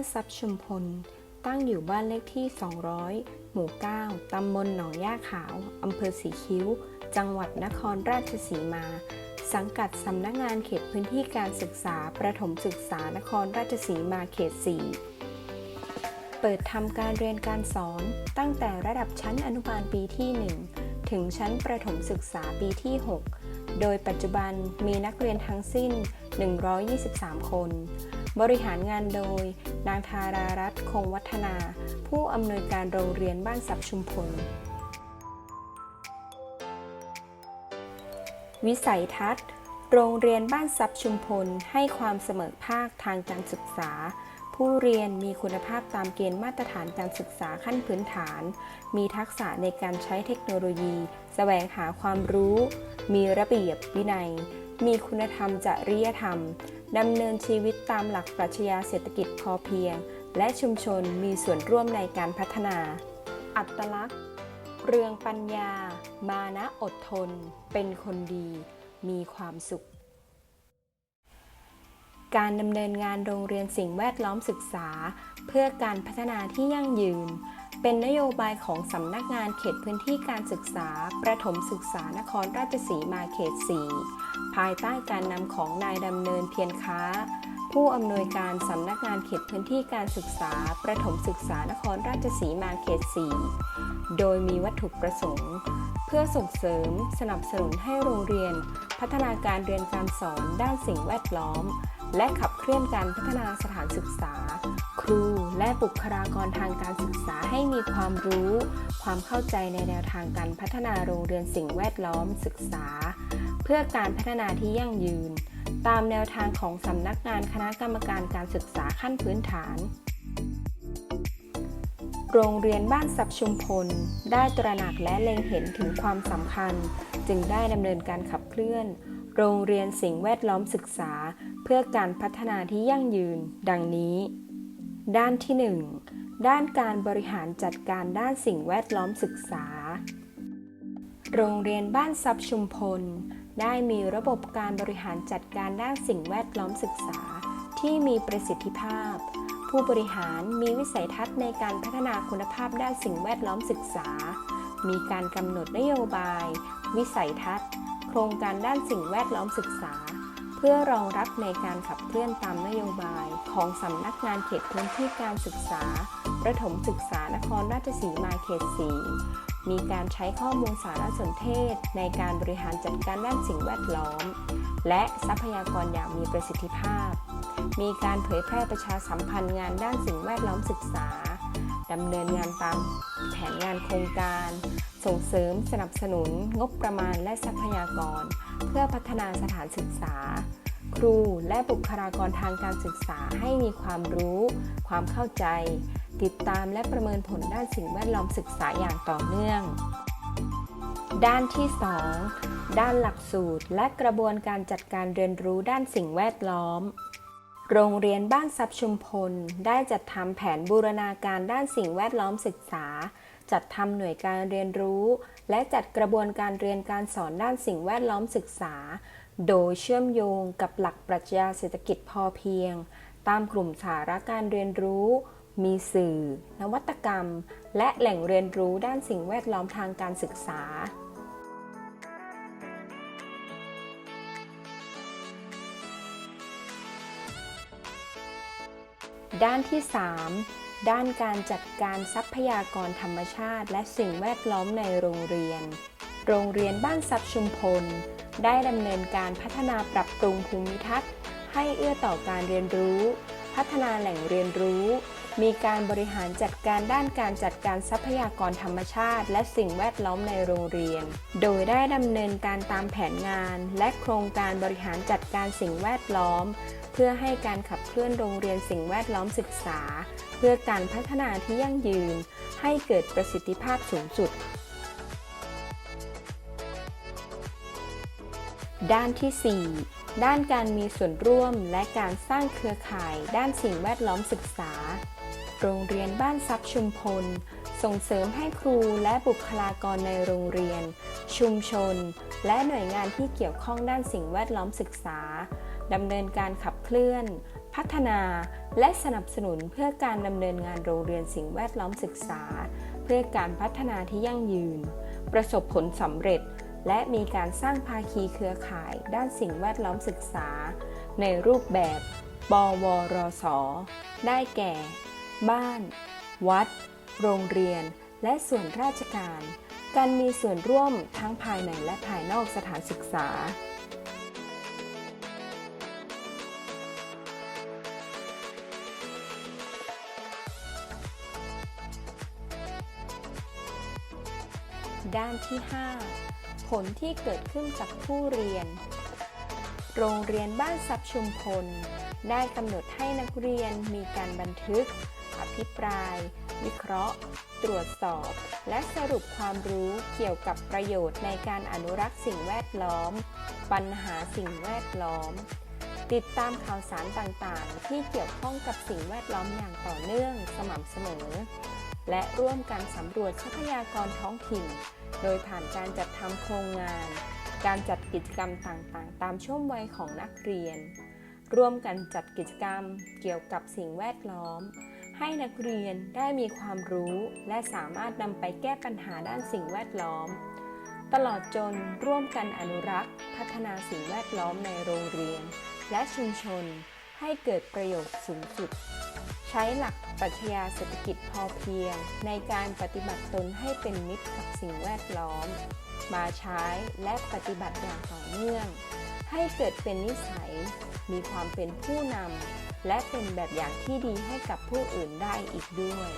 านทรัพย์ชุมพล ตั้งอยู่บ้านเลขที่ 200 หมู่ 9 ตำบลหนองย่าขาว อำเภอสีคิ้ว จังหวัดนครราชสีมา สังกัดสำนักงานเขตพื้นที่การศึกษา ประถมศึกษานครราชสีมาเขต 4 เปิดทำการเรียนการสอน ตั้งแต่ระดับชั้นอนุบาลปีที่ 1 ถึงชั้นประถมศึกษาปีที่ 6 โดยปัจจุบันมีนักเรียนทั้งสิ้น 123 คน บริหารงานโดย นางธารารัตน์คงวัฒนา ผู้อำนวยการโรงเรียนบ้านสับชุมพล วิสัยทัศน์ โรงเรียนบ้านทรัพย์ชุมพล ให้ความเสมอภาคทางการศึกษา ผู้เรียนมีคุณภาพตามเกณฑ์มาตรฐานการศึกษาขั้นพื้นฐาน มีทักษะในการใช้เทคโนโลยี แสวงหาความรู้ มีระเบียบวินัย มีคุณธรรมจริยธรรมดำเนินชีวิตตามหลักปรัชญาเศรษฐกิจพอเพียง และชุมชนมีส่วนร่วมในการพัฒนา อัตลักษณ์ เรืองปัญญา มานะอดทน เป็นคนดี มีความสุข การดำเนินงานโรงเรียนสิ่งแวดล้อมศึกษา เพื่อการพัฒนาที่ยั่งยืน เป็นนโยบายของสำนักงานเขตพื้นที่การศึกษา ประถมศึกษานครราชสีมาเขต 4 ภายใต้การนำของนายดำเนินเพียรค้า ผู้อำนวยการสำนักงานเขตพื้นที่การศึกษา ประถมศึกษานครราชสีมาเขต 4 โดยมีวัตถุประสงค์ เพื่อส่งเสริมสนับสนุนให้โรงเรียน พัฒนาการเรียนการสอนด้านสิ่งแวดล้อม และขับเคลื่อนการพัฒนาสถานศึกษา ครูและบุคลากรทางการศึกษาให้มีความรู้ ความเข้าใจในแนวทางการพัฒนาโรงเรียนสิ่งแวดล้อมศึกษา เพื่อการพัฒนาที่ยั่งยืน ตามแนวทางของสำนักงานคณะกรรมการการศึกษาขั้นพื้นฐานโรงเรียนบ้านสับชุมพล ได้ตระหนักและเล็งเห็นถึงความสำคัญ จึงได้ดำเนินการขับเคลื่อน โรงเรียนสิ่งแวดล้อมศึกษาเพื่อการพัฒนาที่ยั่งยืน ดังนี้ ด้านที่ 1 ด้านการบริหารจัดการด้านสิ่งแวดล้อมศึกษา โรงเรียนบ้านทรัพย์ชุมพล ได้มีระบบการบริหารจัดการด้านสิ่งแวดล้อมศึกษา ที่มีประสิทธิภาพ ผู้บริหารมีวิสัยทัศน์ในการพัฒนาคุณภาพด้านสิ่งแวดล้อมศึกษา มีการกำหนดนโยบาย วิสัยทัศน์ โครงการด้านสิ่งแวดล้อมศึกษา เพื่อรองรับในการขับเคลื่อนตามนโยบายของสำนักงานเขตพื้นที่การศึกษา ประถมศึกษานครราชสีมาเขต4มีการใช้ข้อมูลสารสนเทศ ในการบริหารจัดการด้านสิ่งแวดล้อม และทรัพยากรอย่างมีประสิทธิภาพ มีการเผยแพร่ประชาสัมพันธ์งานด้านสิ่งแวดล้อมศึกษาดำเนินงานตามแผนงานโครงการ ส่งเสริมสนับสนุน งบประมาณและทรัพยากร เพื่อพัฒนาสถานศึกษา ครูและบุคลากรทางการศึกษาให้มีความรู้ ความเข้าใจ ติดตามและประเมินผลด้านสิ่งแวดล้อมศึกษาอย่างต่อเนื่อง ด้านที่ 2 ด้านหลักสูตรและกระบวนการจัดการเรียนรู้ด้านสิ่งแวดล้อม โรงเรียนบ้านทรัพย์ชุมพล ได้จัดทำแผนบูรณาการด้านสิ่งแวดล้อมศึกษา จัดทำหน่วยการเรียนรู้ และจัดกระบวนการเรียนการสอนด้านสิ่งแวดล้อมศึกษา โดยเชื่อมโยงกับหลักปรัชญาเศรษฐกิจพอเพียง ตามกลุ่มสาระการเรียนรู้ มีสื่อ นวัตกรรม และแหล่งเรียนรู้ด้านสิ่งแวดล้อมทางการศึกษา ด้านที่ 3 ด้านการจัดการทรัพยากรธรรมชาติ และสิ่งแวดล้อมในโรงเรียน โรงเรียนบ้านทรัพย์ชุมพล ได้ดำเนินการพัฒนาปรับปรุงภูมิทัศน์ ให้เอื้อต่อการเรียนรู้ พัฒนาแหล่งเรียนรู้ มีการบริหารจัดการด้านการจัดการทรัพยากรธรรมชาติ และสิ่งแวดล้อมในโรงเรียน โดยได้ดำเนินการตามแผนงาน และโครงการบริหารจัดการสิ่งแวดล้อม เพื่อให้การขับเคลื่อนโรงเรียนสิ่งแวดล้อมศึกษา เพื่อการพัฒนาที่ยั่งยืน ให้เกิดประสิทธิภาพสูงสุด ด้านที่ 4 ด้านการมีส่วนร่วมและการสร้างเครือข่ายด้านสิ่งแวดล้อมศึกษา โรงเรียนบ้านทรัพย์ชุมพล ส่งเสริมให้ครูและบุคลากรในโรงเรียน ชุมชน และหน่วยงานที่เกี่ยวข้องด้านสิ่งแวดล้อมศึกษาดำเนินการขับเคลื่อน พัฒนา และสนับสนุนเพื่อการดำเนินงานโรงเรียนสิ่งแวดล้อมศึกษา เพื่อการพัฒนาที่ยั่งยืน ประสบผลสำเร็จ และมีการสร้างภาคีเครือข่ายด้านสิ่งแวดล้อมศึกษา ในรูปแบบปวรส ได้แก่ บ้าน วัด โรงเรียน และส่วนราชการ การมีส่วนร่วมทั้งภายในและภายนอกสถานศึกษาด้านที่ 5 ผลที่เกิดขึ้นจากผู้เรียน โรงเรียนบ้านทรัพย์ชุมพล ได้กำหนดให้นักเรียนมีการบันทึก อภิปราย วิเคราะห์ ตรวจสอบ และสรุปความรู้เกี่ยวกับประโยชน์ในการอนุรักษ์สิ่งแวดล้อม ปัญหาสิ่งแวดล้อม ติดตามข่าวสารต่างๆ ที่เกี่ยวข้องกับสิ่งแวดล้อมอย่างต่อเนื่องสม่ำเสมอ และร่วมกันสำรวจทรัพยากรท้องถิ่น โดยผ่านการจัดทำโครงงาน การจัดกิจกรรมต่างๆ ตามช่วงวัยของนักเรียน ร่วมกันจัดกิจกรรมเกี่ยวกับสิ่งแวดล้อม ให้นักเรียนได้มีความรู้และสามารถนำไปแก้ปัญหาด้านสิ่งแวดล้อม ตลอดจนร่วมกันอนุรักษ์ พัฒนาสิ่งแวดล้อมในโรงเรียน และชุมชนให้เกิดประโยชน์สูงสุด ใช้หลักปรัชญาเศรษฐกิจพอเพียง ในการปฏิบัติตนให้เป็นมิตรกับสิ่งแวดล้อม มาใช้และปฏิบัติอย่างต่อเนื่อง ให้เกิดเป็นนิสัย มีความเป็นผู้นำและเป็นแบบอย่างที่ดีให้กับผู้อื่นได้อีกด้วย